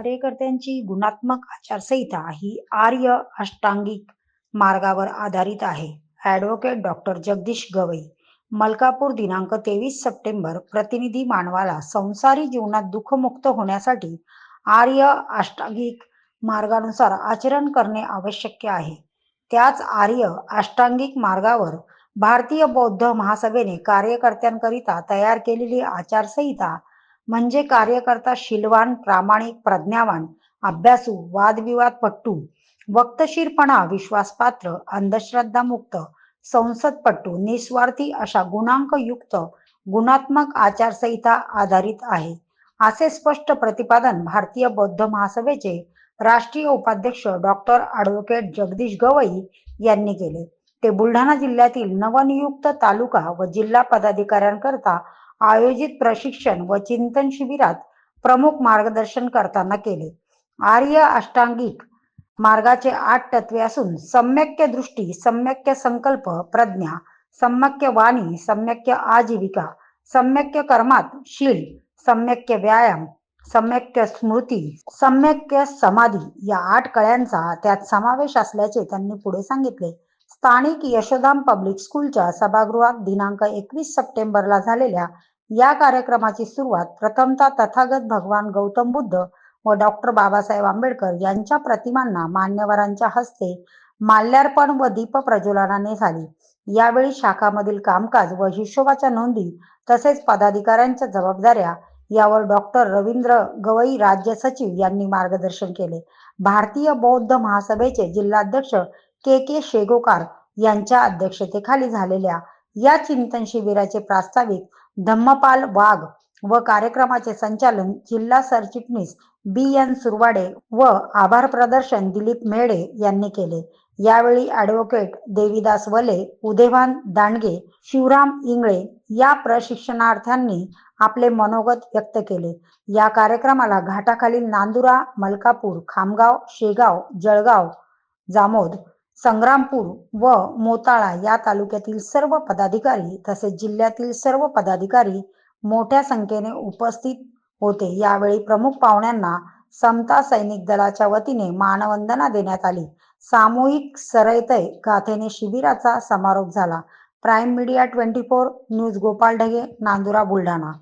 कार्यकर्त्यांची गुणात्मक आचारसंहिता ही आर्य अष्टांगिक मार्गावर आधारित आहे. ॲडव्होकेट डॉक्टर जगदीश गवई, मलकापूर दिनांक तेवीस सप्टेंबर प्रतिनिधी मानवाला संसारी जीवनात दुःखमुक्त होण्यासाठी आर्य अष्टांगिक मार्गानुसार आचरण करणे आवश्यक आहे. त्याच आर्य अष्टांगिक मार्गावर भारतीय बौद्ध महासभेने कार्यकर्त्यांकरिता तयार केलेली आचारसंहिता म्हणजे कार्यकर्ता शिलवान प्रामाणिक, प्रज्ञावान, अभ्यासू, वादविवादपटू, वक्तशीरपणा विश्वासपात्र, अंधश्रद्धामुक्त, संसदपटू, निस्वार्थी अशा गुणांकयुक्त गुणात्मक आचारसंहिता आधारित आहे, असे स्पष्ट प्रतिपादन भारतीय बौद्ध महासभेचे राष्ट्रीय उपाध्यक्ष डॉक्टर ॲडव्होकेट जगदीश गवई यांनी केले. ते बुलढाणा जिल्ह्यातील नवनियुक्त तालुका व जिल्हा पदाधिकाऱ्यांकरता आयोजित प्रशिक्षण व चिंतन शिबिरात प्रमुख मार्गदर्शन करताना केले. आर्य अष्टांगिक मार्गाचे आठ तत्वे असून सम्यक्य दृष्टी, सम्यक संकल्प प्रज्ञा, सम्यक्य वाणी, सम्यक्य आजीविका, सम्यक्य कर्मात शील, सम्यक व्यायाम, सम्यक्य स्मृती, सम्यक्य समाधी या आठ कळ्यांचा त्यात समावेश असल्याचे त्यांनी पुढे सांगितले. स्थानिक यशोधाम पब्लिक स्कूलच्या सभागृहात दिनांक एकवीस सप्टेंबरला झालेल्या या कार्यक्रमाची सुरुवात प्रथमता तथागत भगवान गौतम बुद्ध व डॉक्टर बाबासाहेब आंबेडकर यांच्या प्रतिमांना मान्यवरांच्या हस्ते माल्यार्पण व दीप प्रज्वलनाने झाली. यावेळी शाखामधील कामकाज व हिशोबाच्या नोंदी तसेच पदाधिकाऱ्यांच्या जबाबदाऱ्या यावर डॉक्टर रवींद्र गवई राज्य सचिव यांनी मार्गदर्शन केले. भारतीय बौद्ध महासभेचे जिल्हाध्यक्ष के. के. शेगोकार यांच्या अध्यक्षतेखाली झालेल्या या चिंतन शिबिराचे प्रास्ताविक धम्मपाल वाघ व कार्यक्रमाचे संचालन जिल्हा सरचिटणीस बी. एन. सुरवाडे व आभार प्रदर्शन दिलीप मेढे यांनी केले. यावेळी ॲडव्होकेट देविदास वले, उदेवान दांडगे, शिवराम इंगळे या प्रशिक्षणार्थ्यांनी आपले मनोगत व्यक्त केले. या कार्यक्रमाला घाटाखालील नांदुरा, मलकापूर, खामगाव, शेगाव, जळगाव, जामोद, संग्रामपूर व मोताळा या तालुक्यातील सर्व पदाधिकारी तसेच जिल्ह्यातील सर्व पदाधिकारी मोठ्या संख्येने उपस्थित होते. यावेळी प्रमुख पाहुण्यांना समता सैनिक दलाच्या वतीने मानवंदना देण्यात आली. सामूहिक सरयतय गाथेने शिबिराचा समारोप झाला. Prime media twenty four news Gopal Dhage, Nandura, Buldhana.